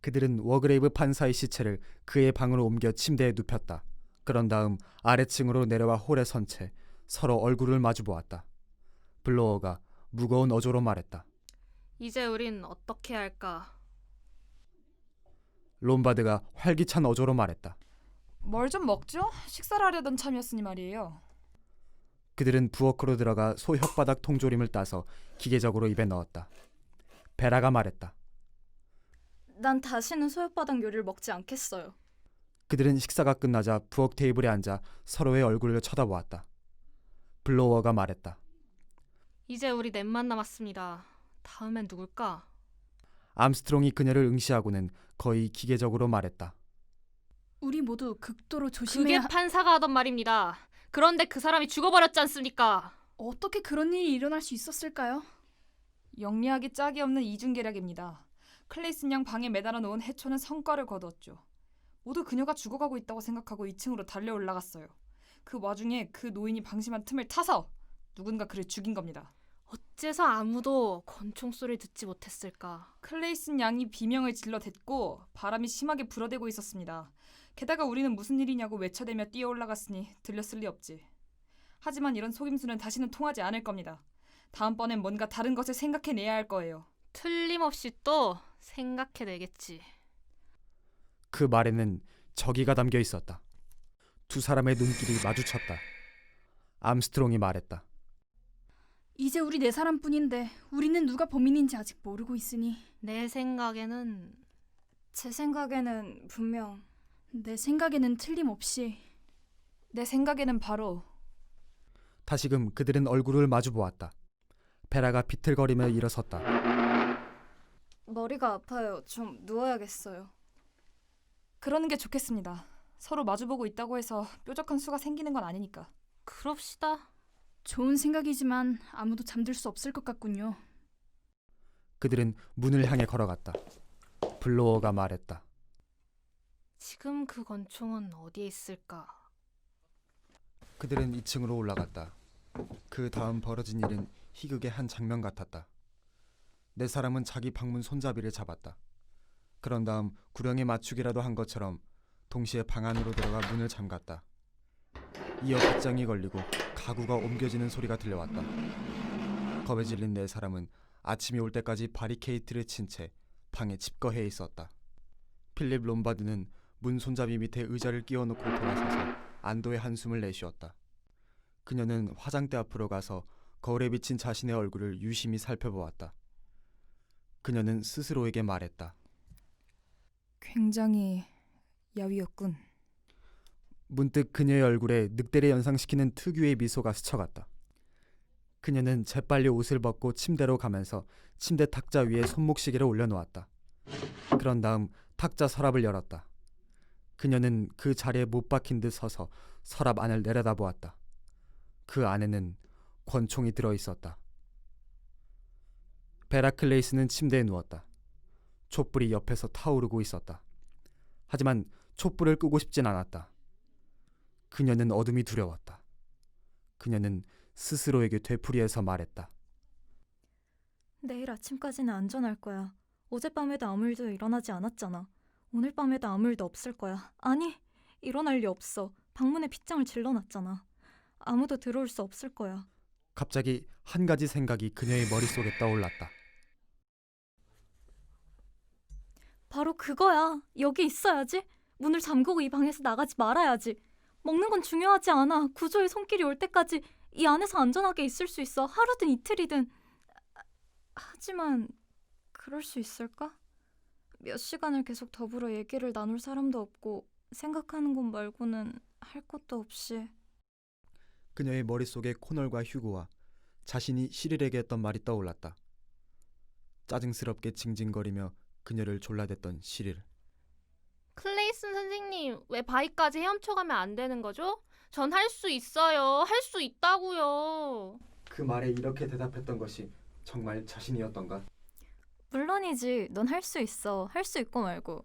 그들은 워그레이브 판사의 시체를 그의 방으로 옮겨 침대에 눕혔다. 그런 다음 아래층으로 내려와 홀에 선 채 서로 얼굴을 마주 보았다. 블로어가 무거운 어조로 말했다. 이제 우린 어떻게 할까? 롬바드가 활기찬 어조로 말했다. 뭘 좀 먹죠? 식사를 하려던 참이었으니 말이에요. 그들은 부엌으로 들어가 소 혓바닥 통조림을 따서 기계적으로 입에 넣었다. 베라가 말했다. 난 다시는 소요바닥 요리를 먹지 않겠어요. 그들은 식사가 끝나자 부엌 테이블에 앉아 서로의 얼굴을 쳐다보았다. 블로워가 말했다. 이제 우리 넷만 남았습니다. 다음엔 누굴까? 암스트롱이 그녀를 응시하고는 거의 기계적으로 말했다. 우리 모두 극도로 그게 조심해야 판사가 하던 말입니다. 그런데 그 사람이 죽어버렸지 않습니까? 어떻게 그런 일이 일어날 수 있었을까요? 영리하기 짝이 없는 이중계략입니다. 클레이슨 양 방에 매달아 놓은 해초는 성과를 거두었죠. 모두 그녀가 죽어가고 있다고 생각하고 2층으로 달려 올라갔어요. 그 와중에 그 노인이 방심한 틈을 타서 누군가 그를 죽인 겁니다. 어째서 아무도 권총 소리를 듣지 못했을까? 클레이슨 양이 비명을 질러댔고 바람이 심하게 불어대고 있었습니다. 게다가 우리는 무슨 일이냐고 외쳐대며 뛰어 올라갔으니 들렸을 리 없지. 하지만 이런 속임수는 다시는 통하지 않을 겁니다. 다음번엔 뭔가 다른 것을 생각해내야 할 거예요. 틀림없이 또 생각해내겠지. 그 말에는 저기가 담겨 있었다. 두 사람의 눈길이 마주쳤다. 암스트롱이 말했다. 이제 우리 네 사람뿐인데 우리는 누가 범인인지 아직 모르고 있으니 내 생각에는 제 생각에는 분명 내 생각에는 틀림없이 내 생각에는 바로 다시금 그들은 얼굴을 마주 보았다. 베라가 비틀거리며 일어섰다. 머리가 아파요. 좀 누워야겠어요. 그러는 게 좋겠습니다. 서로 마주보고 있다고 해서 뾰족한 수가 생기는 건 아니니까. 그럽시다. 좋은 생각이지만 아무도 잠들 수 없을 것 같군요. 그들은 문을 향해 걸어갔다. 블로어가 말했다. 지금 그 권총은 어디에 있을까? 그들은 2층으로 올라갔다. 그 다음 벌어진 일은 희극의 한 장면 같았다. 네 사람은 자기 방문 손잡이를 잡았다. 그런 다음 구령에 맞추기라도 한 것처럼 동시에 방 안으로 들어가 문을 잠갔다. 이어 빗장이 걸리고 가구가 옮겨지는 소리가 들려왔다. 겁에 질린 네 사람은 아침이 올 때까지 바리케이트를 친 채 방에 집거해 있었다. 필립 롬바드는 문 손잡이 밑에 의자를 끼워놓고 돌아서서 안도의 한숨을 내쉬었다. 그녀는 화장대 앞으로 가서 거울에 비친 자신의 얼굴을 유심히 살펴보았다. 그녀는 스스로에게 말했다. 굉장히 야위였군. 문득 그녀의 얼굴에 늑대를 연상시키는 특유의 미소가 스쳐갔다. 그녀는 재빨리 옷을 벗고 침대로 가면서 침대 탁자 위에 손목시계를 올려놓았다. 그런 다음 탁자 서랍을 열었다. 그녀는 그 자리에 못 박힌 듯 서서 서랍 안을 내려다보았다. 그 안에는 권총이 들어 있었다. 베라클레이스는 침대에 누웠다. 촛불이 옆에서 타오르고 있었다. 하지만 촛불을 끄고 싶진 않았다. 그녀는 어둠이 두려웠다. 그녀는 스스로에게 되풀이해서 말했다. 내일 아침까지는 안전할 거야. 어젯밤에도 아무 일도 일어나지 않았잖아. 오늘 밤에도 아무 일도 없을 거야. 아니, 일어날 리 없어. 방문에 빗장을 질러놨잖아. 아무도 들어올 수 없을 거야. 갑자기 한 가지 생각이 그녀의 머릿속에 떠올랐다. 바로 그거야. 여기 있어야지. 문을 잠그고 이 방에서 나가지 말아야지. 먹는 건 중요하지 않아. 구조의 손길이 올 때까지 이 안에서 안전하게 있을 수 있어. 하루든 이틀이든. 하지만 그럴 수 있을까? 몇 시간을 계속 더불어 얘기를 나눌 사람도 없고 생각하는 것 말고는 할 것도 없이 그녀의 머릿속에 코널과 휴고와 자신이 시릴에게 했던 말이 떠올랐다. 짜증스럽게 징징거리며 그녀를 졸라댔던 시릴. 클레이슨 선생님, 왜 바위까지 헤엄쳐가면 안 되는 거죠? 전 할 수 있어요. 할 수 있다고요. 그 말에 이렇게 대답했던 것이 정말 자신이었던가? 물론이지. 넌 할 수 있어. 할 수 있고 말고.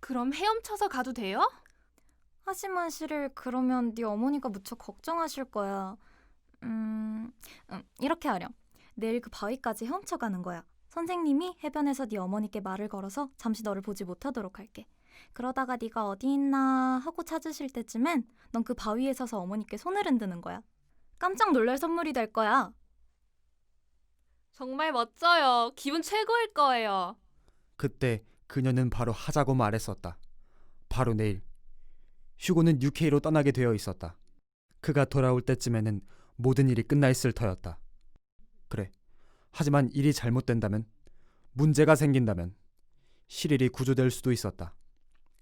그럼 헤엄쳐서 가도 돼요? 하지만 실을 그러면 네 어머니가 무척 걱정하실 거야. 음, 음, 이렇게 하렴. 내일 그 바위까지 헤엄쳐 가는 거야. 선생님이 해변에서 네 어머니께 말을 걸어서 잠시 너를 보지 못하도록 할게. 그러다가 네가 어디 있나 하고 찾으실 때쯤엔 넌 그 바위에 서서 어머니께 손을 흔드는 거야. 깜짝 놀랄 선물이 될 거야. 정말 멋져요. 기분 최고일 거예요. 그때 그녀는 바로 하자고 말했었다. 바로 내일. 휴고는 UK로 떠나게 되어 있었다. 그가 돌아올 때쯤에는 모든 일이 끝나 있을 터였다. 그래. 하지만 일이 잘못된다면, 문제가 생긴다면, 실일이 구조될 수도 있었다.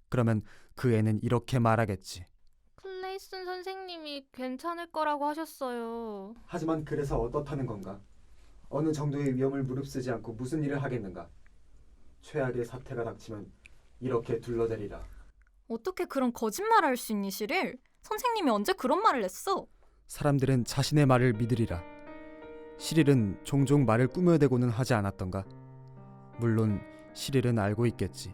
그러면 그 애는 이렇게 말하겠지. 클레이슨 선생님이 괜찮을 거라고 하셨어요. 하지만 그래서 어떻다는 건가? 어느 정도의 위험을 무릅쓰지 않고 무슨 일을 하겠는가? 최악의 사태가 닥치면 이렇게 둘러대리라. 어떻게 그런 거짓말을 할 수 있니, 시릴? 선생님이 언제 그런 말을 했어? 사람들은 자신의 말을 믿으리라. 시릴은 종종 말을 꾸며대고는 하지 않았던가? 물론 시릴은 알고 있겠지.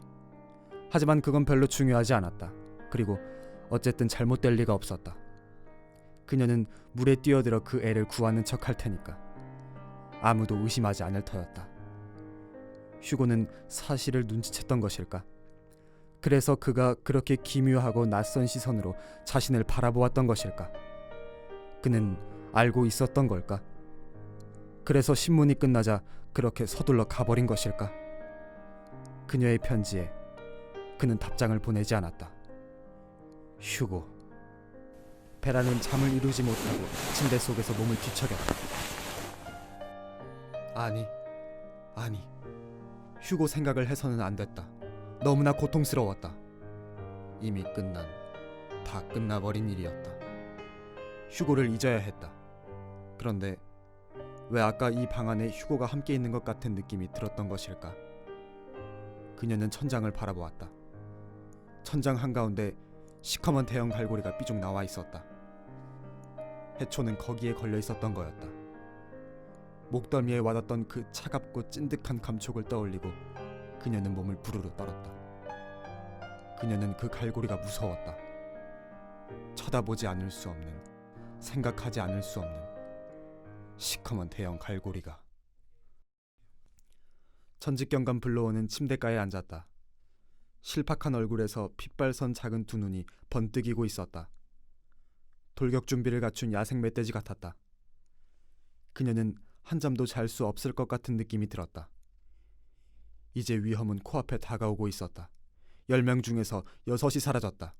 하지만 그건 별로 중요하지 않았다. 그리고 어쨌든 잘못될 리가 없었다. 그녀는 물에 뛰어들어 그 애를 구하는 척 할 테니까. 아무도 의심하지 않을 터였다. 휴고는 사실을 눈치챘던 것일까? 그래서 그가 그렇게 기묘하고 낯선 시선으로 자신을 바라보았던 것일까? 그는 알고 있었던 걸까? 그래서 신문이 끝나자 그렇게 서둘러 가버린 것일까? 그녀의 편지에 그는 답장을 보내지 않았다. 휴고. 베라는 잠을 이루지 못하고 침대 속에서 몸을 뒤척였다. 아니, 아니. 휴고 생각을 해서는 안 됐다. 너무나 고통스러웠다. 이미 끝난, 다 끝나버린 일이었다. 휴고를 잊어야 했다. 그런데 왜 아까 이 방 안에 휴고가 함께 있는 것 같은 느낌이 들었던 것일까? 그녀는 천장을 바라보았다. 천장 한가운데 시커먼 대형 갈고리가 삐죽 나와 있었다. 해초는 거기에 걸려 있었던 거였다. 목덜미에 와닿던 그 차갑고 찐득한 감촉을 떠올리고 그녀는 몸을 부르르 떨었다. 그녀는 그 갈고리가 무서웠다. 쳐다보지 않을 수 없는 생각하지 않을 수 없는 시커먼 대형 갈고리가 천직경감 불러오는 침대가에 앉았다. 실팍한 얼굴에서 핏발선 작은 두 눈이 번뜩이고 있었다. 돌격 준비를 갖춘 야생 멧돼지 같았다. 그녀는 한 잠도 잘 수 없을 것 같은 느낌이 들었다. 이제 위험은 코앞에 다가오고 있었다. 열 명 중에서 여섯이 사라졌다.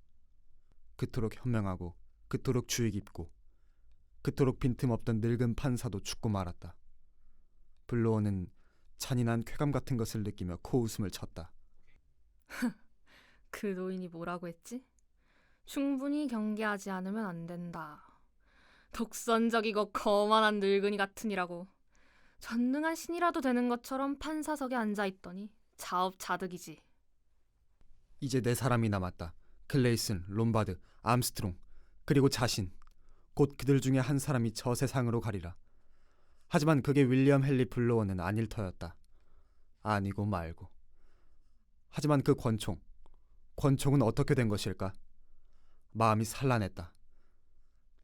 그토록 현명하고 그토록 주의 깊고 그토록 빈틈없던 늙은 판사도 죽고 말았다. 블로어는 잔인한 쾌감 같은 것을 느끼며 코웃음을 쳤다. 그 노인이 뭐라고 했지? 충분히 경계하지 않으면 안 된다. 독선적이고 거만한 늙은이 같으니라고. 전능한 신이라도 되는 것처럼 판사석에 앉아 있더니 자업자득이지. 이제 네 사람이 남았다. 클레이슨, 롬바드, 암스트롱, 그리고 자신. 곧 그들 중에 한 사람이 저 세상으로 가리라. 하지만 그게 윌리엄 헨리 블로어는 아닐 터였다. 아니고 말고. 하지만 그 권총, 권총은 어떻게 된 것일까? 마음이 산란했다.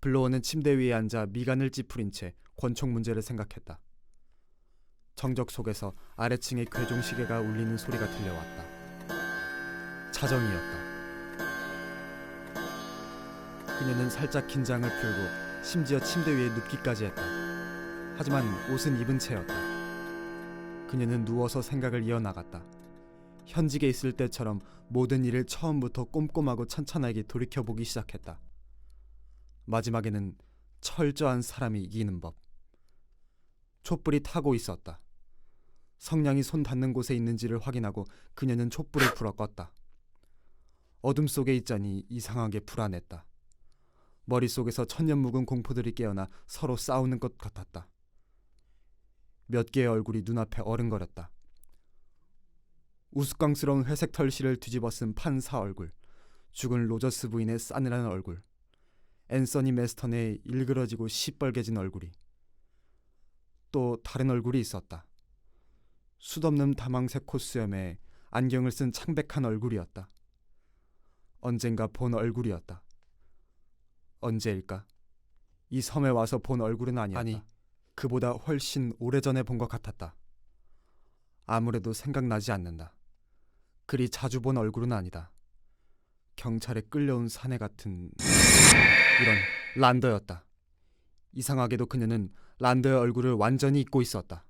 블로어는 침대 위에 앉아 미간을 찌푸린 채 권총 문제를 생각했다. 정적 속에서 아래층의 괴종 시계가 울리는 소리가 들려왔다. 자정이었다. 그녀는 살짝 긴장을 풀고 심지어 침대 위에 눕기까지 했다. 하지만 옷은 입은 채였다. 그녀는 누워서 생각을 이어나갔다. 현직에 있을 때처럼 모든 일을 처음부터 꼼꼼하고 천천하게 돌이켜보기 시작했다. 마지막에는 철저한 사람이 이기는 법. 촛불이 타고 있었다. 성냥이 손 닿는 곳에 있는지를 확인하고 그녀는 촛불을 불어 껐다. 어둠 속에 있자니 이상하게 불안했다. 머릿속에서 천년 묵은 공포들이 깨어나 서로 싸우는 것 같았다. 몇 개의 얼굴이 눈앞에 어른거렸다. 우스꽝스러운 회색 털실을 뒤집어 쓴 판사 얼굴, 죽은 로저스 부인의 싸늘한 얼굴, 앤서니 메스턴의 일그러지고 시뻘개진 얼굴이, 또 다른 얼굴이 있었다. 숱없는 다망색 콧수염에 안경을 쓴 창백한 얼굴이었다. 언젠가 본 얼굴이었다. 언제일까? 이 섬에 와서 본 얼굴은 아니었다. 아니, 그보다 훨씬 오래전에 본 것 같았다. 아무래도 생각나지 않는다. 그리 자주 본 얼굴은 아니다. 경찰에 끌려온 사내 같은 이런 란더였다. 이상하게도 그녀는 란더의 얼굴을 완전히 잊고 있었다.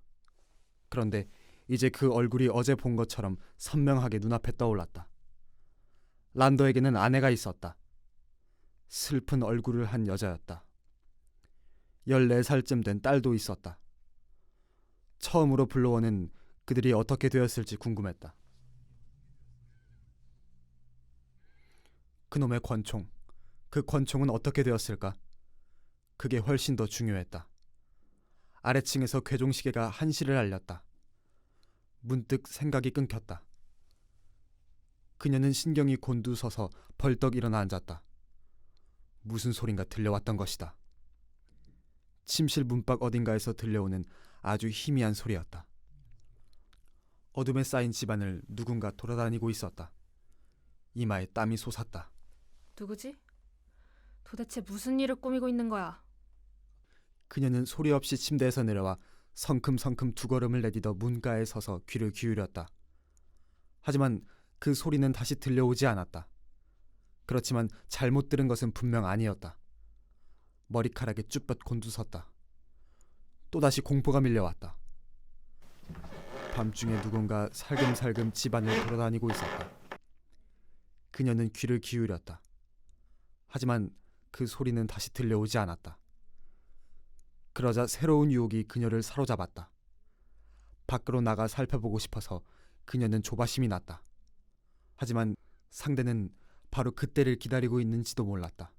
그런데 이제 그 얼굴이 어제 본 것처럼 선명하게 눈앞에 떠올랐다. 란더에게는 아내가 있었다. 슬픈 얼굴을 한 여자였다. 14살쯤 된 딸도 있었다. 처음으로 블로워는 그들이 어떻게 되었을지 궁금했다. 그놈의 권총, 그 권총은 어떻게 되었을까? 그게 훨씬 더 중요했다. 아래층에서 괴종시계가 한시를 알렸다. 문득 생각이 끊겼다. 그녀는 신경이 곤두서서 벌떡 일어나 앉았다. 무슨 소린가 들려왔던 것이다. 침실 문밖 어딘가에서 들려오는 아주 희미한 소리였다. 어둠에 쌓인 집안을 누군가 돌아다니고 있었다. 이마에 땀이 솟았다. 누구지? 도대체 무슨 일을 꾸미고 있는 거야? 그녀는 소리 없이 침대에서 내려와 성큼성큼 두 걸음을 내디뎌 문가에 서서 귀를 기울였다. 하지만 그 소리는 다시 들려오지 않았다. 그렇지만 잘못 들은 것은 분명 아니었다. 머리카락에 쭈뼛 곤두섰다. 또다시 공포가 밀려왔다. 밤중에 누군가 살금살금 집안을 돌아다니고 있었다. 그녀는 귀를 기울였다. 하지만 그 소리는 다시 들려오지 않았다. 그러자 새로운 유혹이 그녀를 사로잡았다. 밖으로 나가 살펴보고 싶어서 그녀는 조바심이 났다. 하지만 상대는 바로 그때를 기다리고 있는지도 몰랐다.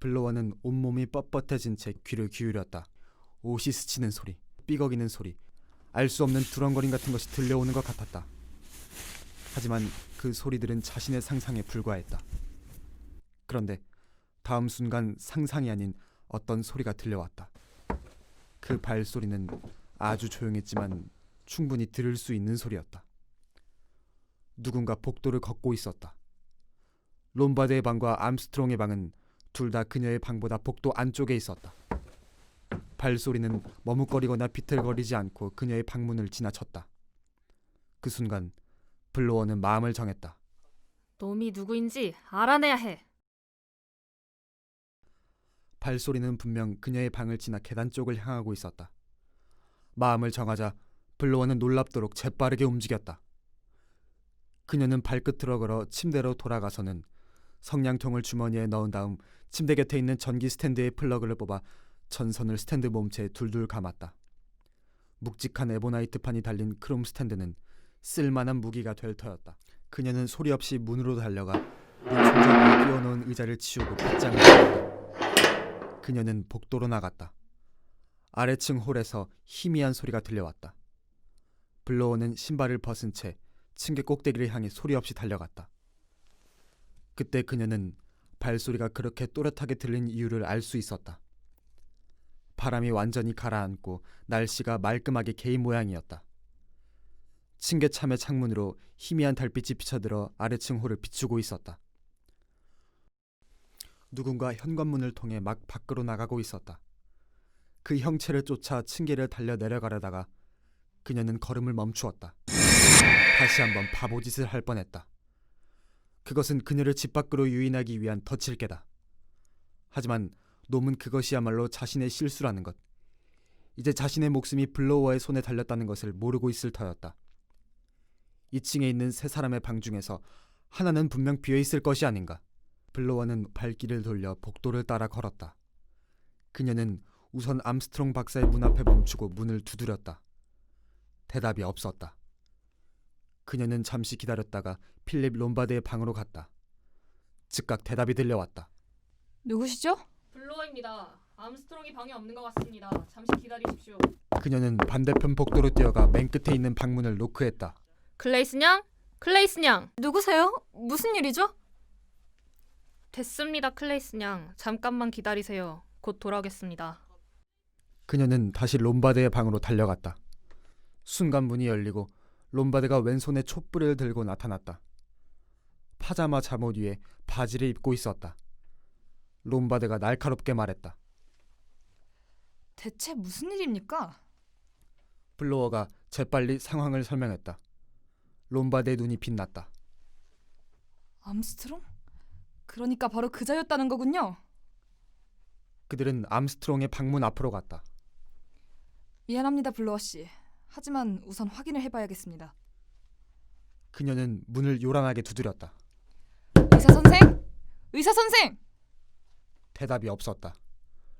블로워는 온몸이 뻣뻣해진 채 귀를 기울였다. 옷이 스치는 소리, 삐걱이는 소리, 알 수 없는 두렁거림 같은 것이 들려오는 것 같았다. 하지만 그 소리들은 자신의 상상에 불과했다. 그런데 다음 순간 상상이 아닌 어떤 소리가 들려왔다. 그 발소리는 아주 조용했지만 충분히 들을 수 있는 소리였다. 누군가 복도를 걷고 있었다. 롬바드의 방과 암스트롱의 방은 둘 다 그녀의 방보다 복도 안쪽에 있었다. 발소리는 머뭇거리거나 비틀거리지 않고 그녀의 방문을 지나쳤다. 그 순간 블로어는 마음을 정했다. 놈이 누구인지 알아내야 해. 발소리는 분명 그녀의 방을 지나 계단 쪽을 향하고 있었다. 마음을 정하자 블로어는 놀랍도록 재빠르게 움직였다. 그녀는 발끝으로 걸어 침대로 돌아가서는 성냥통을 주머니에 넣은 다음 침대 곁에 있는 전기 스탠드의 플러그를 뽑아 전선을 스탠드 몸체에 둘둘 감았다. 묵직한 에보나이트판이 달린 크롬 스탠드는 쓸만한 무기가 될 터였다. 그녀는 소리 없이 문으로 달려가 문 손잡이에 끼워놓은 의자를 치우고 빗장을 들었다. 그녀는 복도로 나갔다. 아래층 홀에서 희미한 소리가 들려왔다. 블로어는 신발을 벗은 채 층계 꼭대기를 향해 소리 없이 달려갔다. 그때 그녀는 발소리가 그렇게 또렷하게 들린 이유를 알 수 있었다. 바람이 완전히 가라앉고 날씨가 말끔하게 개인 모양이었다. 층계참의 창문으로 희미한 달빛이 비쳐들어 아래층 홀을 비추고 있었다. 누군가 현관문을 통해 막 밖으로 나가고 있었다. 그 형체를 쫓아 층계를 달려 내려가려다가 그녀는 걸음을 멈추었다. 다시 한번 바보짓을 할 뻔했다. 그것은 그녀를 집 밖으로 유인하기 위한 덫일게다. 하지만 놈은 그것이야말로 자신의 실수라는 것. 이제 자신의 목숨이 블로워의 손에 달렸다는 것을 모르고 있을 터였다. 2층에 있는 세 사람의 방 중에서 하나는 분명 비어 있을 것이 아닌가. 블로워는 발길을 돌려 복도를 따라 걸었다. 그녀는 우선 암스트롱 박사의 문 앞에 멈추고 문을 두드렸다. 대답이 없었다. 그녀는 잠시 기다렸다가 필립 롬바드의 방으로 갔다. 즉각 대답이 들려왔다. 누구시죠? 블로어입니다. 암스트롱이 방에 없는 것 같습니다. 잠시 기다리십시오. 그녀는 반대편 복도로 뛰어가 맨 끝에 있는 방문을 노크했다. 클레이스 냥? 클레이스 냥. 누구세요? 무슨 일이죠? 됐습니다, 클레이스 냥. 잠깐만 기다리세요. 곧 돌아오겠습니다. 그녀는 다시 롬바드의 방으로 달려갔다. 순간 문이 열리고 롬바드가 왼손에 촛불을 들고 나타났다. 파자마 잠옷 위에 바지를 입고 있었다. 롬바드가 날카롭게 말했다. 대체 무슨 일입니까? 블로어가 재빨리 상황을 설명했다. 롬바드의 눈이 빛났다. 암스트롱? 그러니까 바로 그자였다는 거군요. 그들은 암스트롱의 방문 앞으로 갔다. 미안합니다, 블로어 씨. 하지만 우선 확인을 해봐야겠습니다. 그녀는 문을 요란하게 두드렸다. 의사 선생! 의사 선생! 대답이 없었다.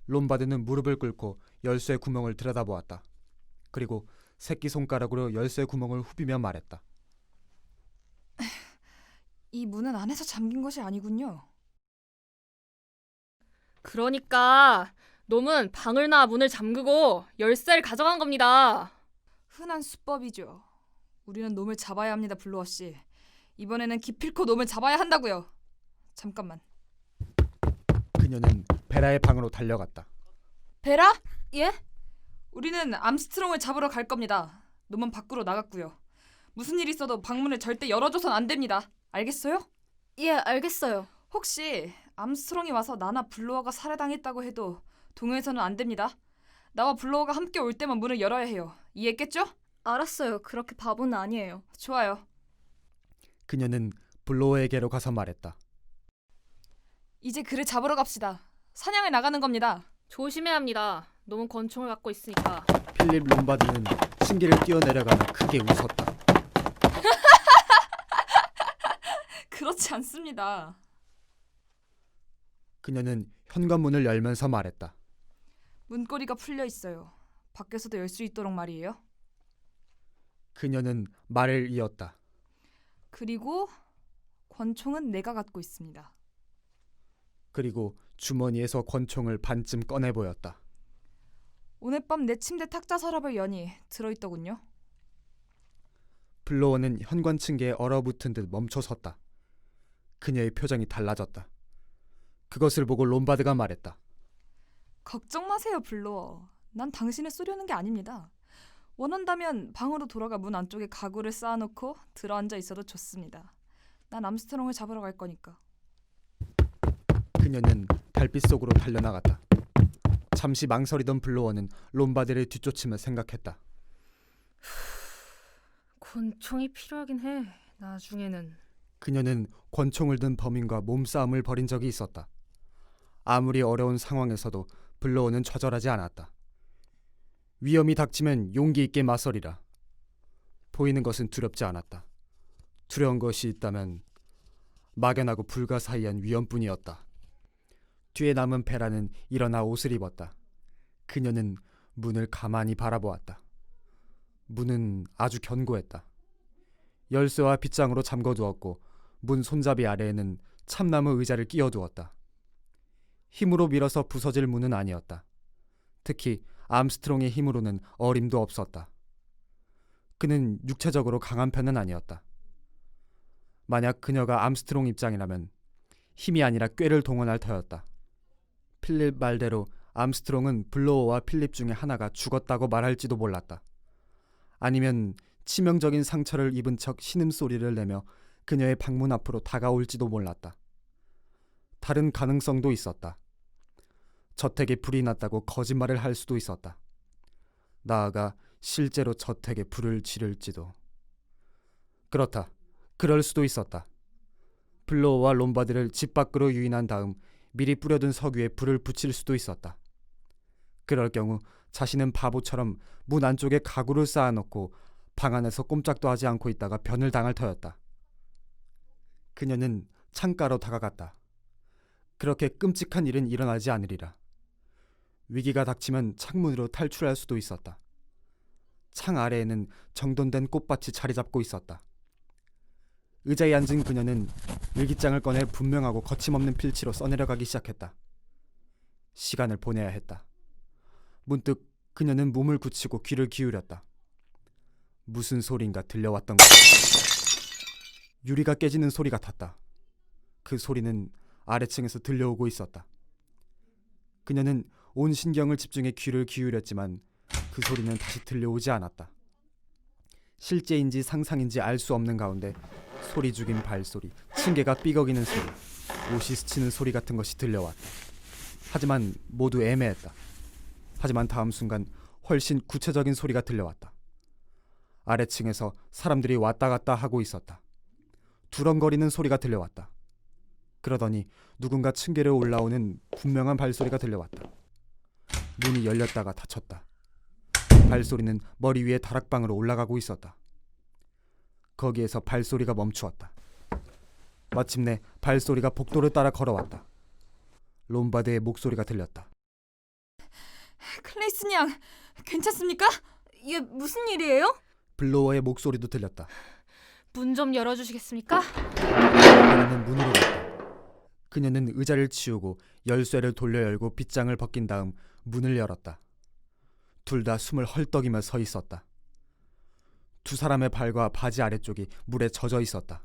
롬바드는 무릎을 꿇고 열쇠 구멍을 들여다보았다. 그리고 새끼 손가락으로 열쇠 구멍을 후비며 말했다. 이 문은 안에서 잠긴 것이 아니군요. 그러니까 놈은 방을 나와 문을 잠그고 열쇠를 가져간 겁니다. 흔한 수법이죠. 우리는 놈을 잡아야 합니다, 블로어 씨. 이번에는 기필코 놈을 잡아야 한다고요. 잠깐만. 그녀는 베라의 방으로 달려갔다. 베라? 예? 우리는 암스트롱을 잡으러 갈 겁니다. 놈은 밖으로 나갔고요. 무슨 일 있어도 방문을 절대 열어줘선 안 됩니다. 알겠어요? 예, 알겠어요. 혹시 암스트롱이 와서 나나 블로어가 살해당했다고 해도 동요해서는 안 됩니다. 나와 블로어가 함께 올 때만 문을 열어야 해요. 이해했겠죠? 알았어요. 그렇게 바보는 아니에요. 좋아요. 그녀는 블로어에게로 가서 말했다. 이제 그를 잡으러 갑시다. 사냥을 나가는 겁니다. 조심해야 합니다. 놈은 권총을 갖고 있으니까. 필립 롬바드는 층계를 뛰어내려가며 크게 웃었다. 그렇지 않습니다. 그녀는 현관문을 열면서 말했다. 문고리가 풀려 있어요. 밖에서도 열 수 있도록 말이에요. 그녀는 말을 이었다. 그리고 권총은 내가 갖고 있습니다. 그리고 주머니에서 권총을 반쯤 꺼내 보였다. 오늘 밤 내 침대 탁자 서랍을 여니 들어있더군요. 블로어는 현관 층계에 얼어붙은 듯 멈춰 섰다. 그녀의 표정이 달라졌다. 그것을 보고 롬바드가 말했다. 걱정 마세요, 블로어. 난 당신을 쏘려는 게 아닙니다. 원한다면 방으로 돌아가 문 안쪽에 가구를 쌓아놓고 들어앉아 있어도 좋습니다. 난 암스트롱을 잡으러 갈 거니까. 그녀는 달빛 속으로 달려나갔다. 잠시 망설이던 블로어는 롬바드를 뒤쫓으며 생각했다. 권총이 필요하긴 해. 나중에는. 그녀는 권총을 든 범인과 몸싸움을 벌인 적이 있었다. 아무리 어려운 상황에서도 블로어는 좌절하지 않았다. 위험이 닥치면 용기 있게 맞서리라. 보이는 것은 두렵지 않았다. 두려운 것이 있다면 막연하고 불가사의한 위험뿐이었다. 뒤에 남은 베라는 일어나 옷을 입었다. 그녀는 문을 가만히 바라보았다. 문은 아주 견고했다. 열쇠와 빗장으로 잠궈두었고 문 손잡이 아래에는 참나무 의자를 끼워두었다. 힘으로 밀어서 부서질 문은 아니었다. 특히 암스트롱의 힘으로는 어림도 없었다. 그는 육체적으로 강한 편은 아니었다. 만약 그녀가 암스트롱 입장이라면 힘이 아니라 꾀를 동원할 터였다. 필립 말대로 암스트롱은 블로어와 필립 중에 하나가 죽었다고 말할지도 몰랐다. 아니면 치명적인 상처를 입은 척 신음소리를 내며 그녀의 방문 앞으로 다가올지도 몰랐다. 다른 가능성도 있었다. 저택에 불이 났다고 거짓말을 할 수도 있었다. 나아가 실제로 저택에 불을 지를지도. 그렇다. 그럴 수도 있었다. 블로어와 롬바드를 집 밖으로 유인한 다음 미리 뿌려둔 석유에 불을 붙일 수도 있었다. 그럴 경우 자신은 바보처럼 문 안쪽에 가구를 쌓아놓고 방 안에서 꼼짝도 하지 않고 있다가 변을 당할 터였다. 그녀는 창가로 다가갔다. 그렇게 끔찍한 일은 일어나지 않으리라. 위기가 닥치면 창문으로 탈출할 수도 있었다. 창 아래에는 정돈된 꽃밭이 자리 잡고 있었다. 의자에 앉은 그녀는 일기장을 꺼내 분명하고 거침없는 필치로 써내려가기 시작했다. 시간을 보내야 했다. 문득 그녀는 몸을 굳히고 귀를 기울였다. 무슨 소리인가 들려왔던 것. 유리가 깨지는 소리 같았다. 그 소리는 아래층에서 들려오고 있었다. 그녀는 온 신경을 집중해 귀를 기울였지만 그 소리는 다시 들려오지 않았다. 실제인지 상상인지 알 수 없는 가운데 소리 죽인 발소리, 층계가 삐걱이는 소리, 옷이 스치는 소리 같은 것이 들려왔다. 하지만 모두 애매했다. 하지만 다음 순간 훨씬 구체적인 소리가 들려왔다. 아래층에서 사람들이 왔다 갔다 하고 있었다. 두렁거리는 소리가 들려왔다. 그러더니 누군가 층계로 올라오는 분명한 발소리가 들려왔다. 문이 열렸다가 닫혔다. 발소리는 머리 위에 다락방으로 올라가고 있었다. 거기에서 발소리가 멈추었다. 마침내 발소리가 복도를 따라 걸어왔다. 롬바드의 목소리가 들렸다. 클레이슨 양, 괜찮습니까? 얘 무슨 일이에요? 블로워의 목소리도 들렸다. 문 좀 열어주시겠습니까? 그녀는 문으로 갔다. 그녀는 의자를 치우고 열쇠를 돌려 열고 빗장을 벗긴 다음 문을 열었다. 둘 다 숨을 헐떡이며 서 있었다. 두 사람의 발과 바지 아래쪽이 물에 젖어 있었다.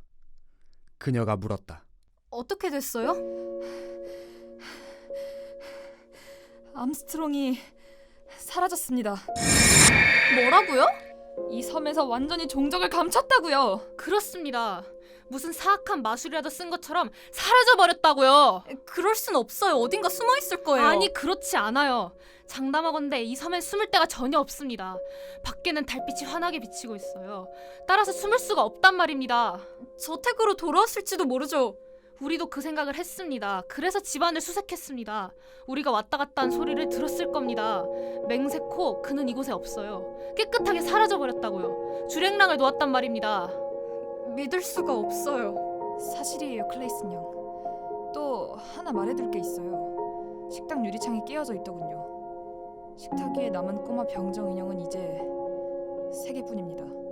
그녀가 물었다. 어떻게 됐어요? 암스트롱이 사라졌습니다. 뭐라고요? 이 섬에서 완전히 종적을 감췄다고요. 그렇습니다. 무슨 사악한 마술이라도 쓴 것처럼 사라져 버렸다고요. 그럴 순 없어요. 어딘가 숨어 있을 거예요. 아니 그렇지 않아요. 장담하건대 이 섬엔 숨을 데가 전혀 없습니다. 밖에는 달빛이 환하게 비치고 있어요. 따라서 숨을 수가 없단 말입니다. 저택으로 돌아왔을지도 모르죠. 우리도 그 생각을 했습니다. 그래서 집안을 수색했습니다. 우리가 왔다 갔다 한 소리를 들었을 겁니다. 맹세코 그는 이곳에 없어요. 깨끗하게 사라져 버렸다고요. 주랭랑을 놓았단 말입니다. 믿을 수가 없어요. 사실이에요, 클레이슨 양. 또 하나 말해둘 게 있어요. 식당 유리창이 깨어져 있더군요. 식탁 위에 남은 꼬마 병정 인형은 이제 세 개뿐입니다.